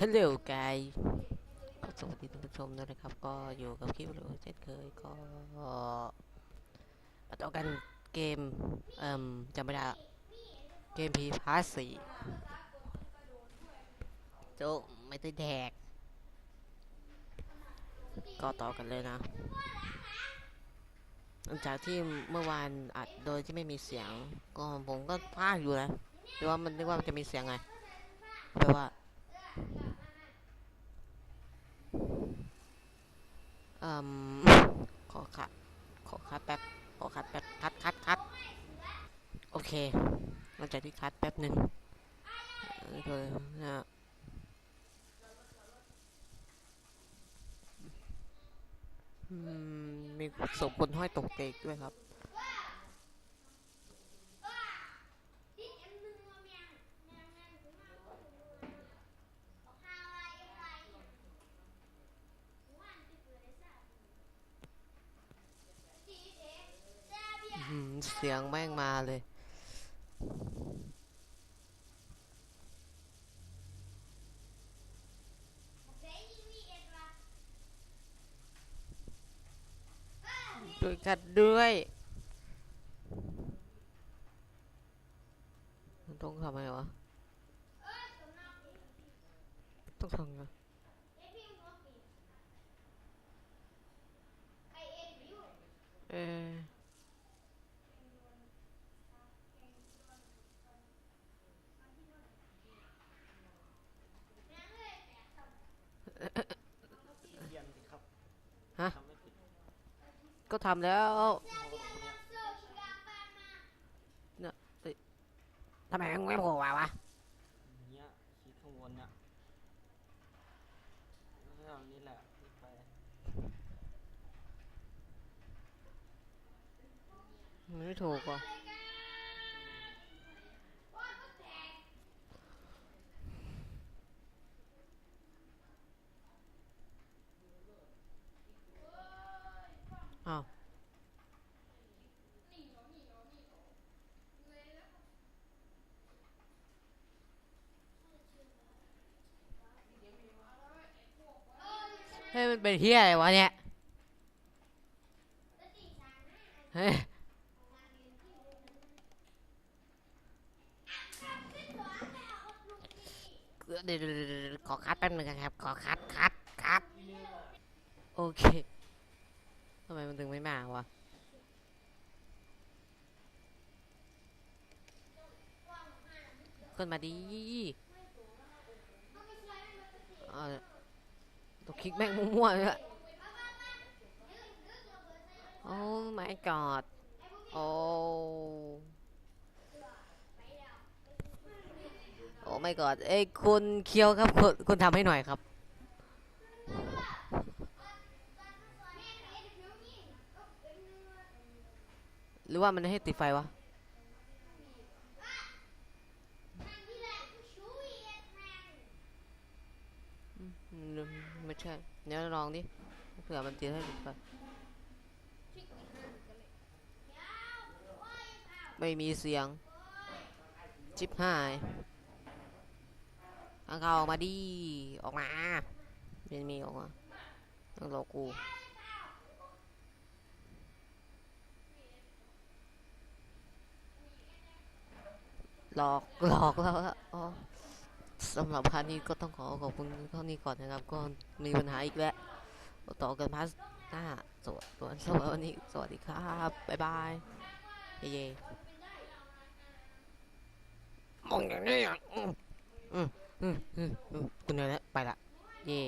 ฮัลโหลกายก็สวัสดีท่านผู้ชมด้วยนะครับ ก็อยู่กับคลิปเราเช่นเคยก็มาต่อกันเกม เอ่มจำไม่ได้เกมพีพาร์สี่โจไม่ได้แดก ก็ต่อกันเลยนะหลังจากที่เมื่อวานอัดโดยที่ไม่มีเสียง ก็ผมก็พลาดอยู่นะหรือว่ามันนึกว่ามันจะมีเสียงไงแปลว่า เอ่มขอคัดขอคัดแป๊บ ขอคัดแป๊บ คัดคัดคัดโอเค หลังจากที่คัดแป๊บหนึ่งเลยนะอืมมีศพคนห้อยตกเตกด้วยครับ เสียงแม่งมาเลย ด้วยกันด้วย ต้องทำไงวะ ต้องทำไงเออ เรียนสิครับฮะ ทำไม่ผิดก็ทำแล้วทำไมมึงไม่โผล่มาวะ เนี้ยคิดข้างบนเนี่ยเรื่องนี้แหละที่ไปมันไม่ถูกว่ะ มันเป็นเฮียอะไรวะเนี่ยเฮ้ยเดี๋ยวขอคัดแป๊บนึงครับ ขอคัดคัดคัดโอเคทำไมมันถึงไม่มาวะขึ้นมาดีเอา ตัวคลิกแม่งมั่วๆเลยโอ้ my god โอ้ โอ้ไม่กอดเอ้ยคุณเคียวครับ คุณคุณทำให้หน่อยครับ หรือว่ามันให้ติดไฟวะ ไม่ใช่เดี๋ยวลองดิเผื่อมันติดให้ติดไฟไม่มีเสียง จิบหายทางเขาออกมาดิออกมาเป็นมีออกมาต้องรอกูหลอกหลอกแล้วอะอ๋อ สำหรับพาร์ทนี้ก็ต้องขอขอบคุณเท่านี้ก่อนนะครับ ก็มีปัญหาอีกแล้ว ต่อกันพาร์ทหน้าสวัสดีสวัสดีสวัสดีครับบ๊ายบายเย่เย่มองอย่างนี้อะอืมอืมอืมอืมอืมคุณเหนื่อยแล้วไปละเย่